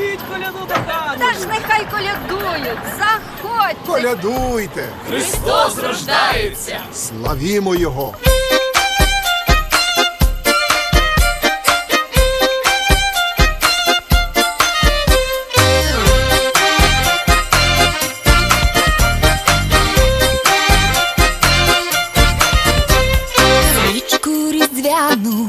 коляду до хати. Та ж нехай колядують, заходьте. Колядуйте, Христос рождається! славімо Його! Свічку різдвяну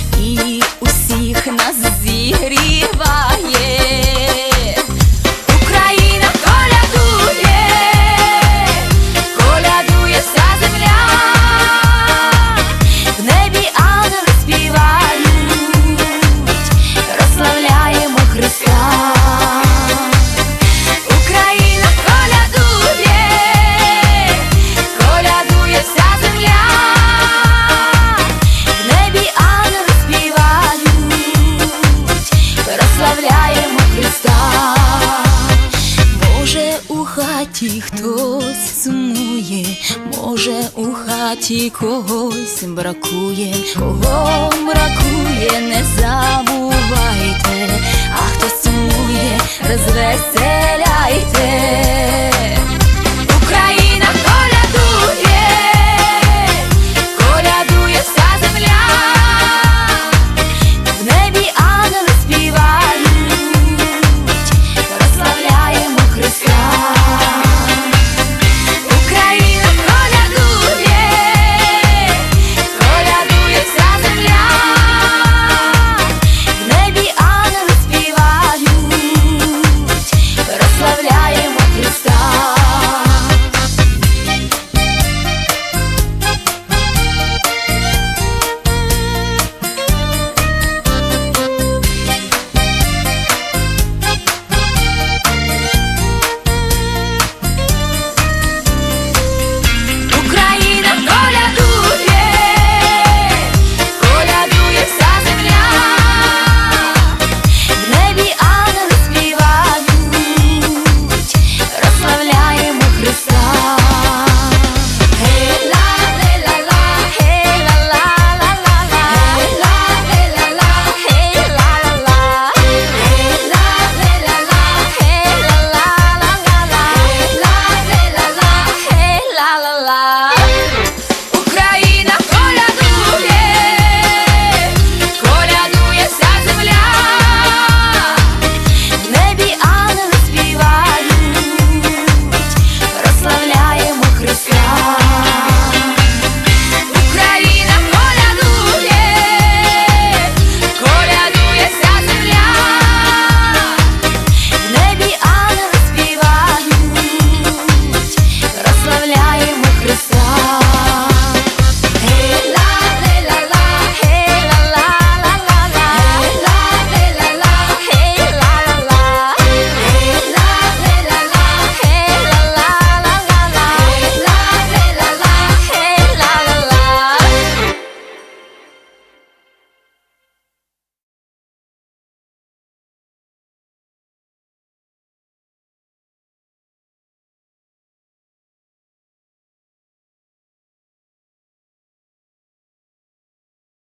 розславляємо Христа. Боже, у хаті хтось сумує, може, у хаті когось бракує, кого бракує, не забувайте, а хто сумує, розвеселяйте.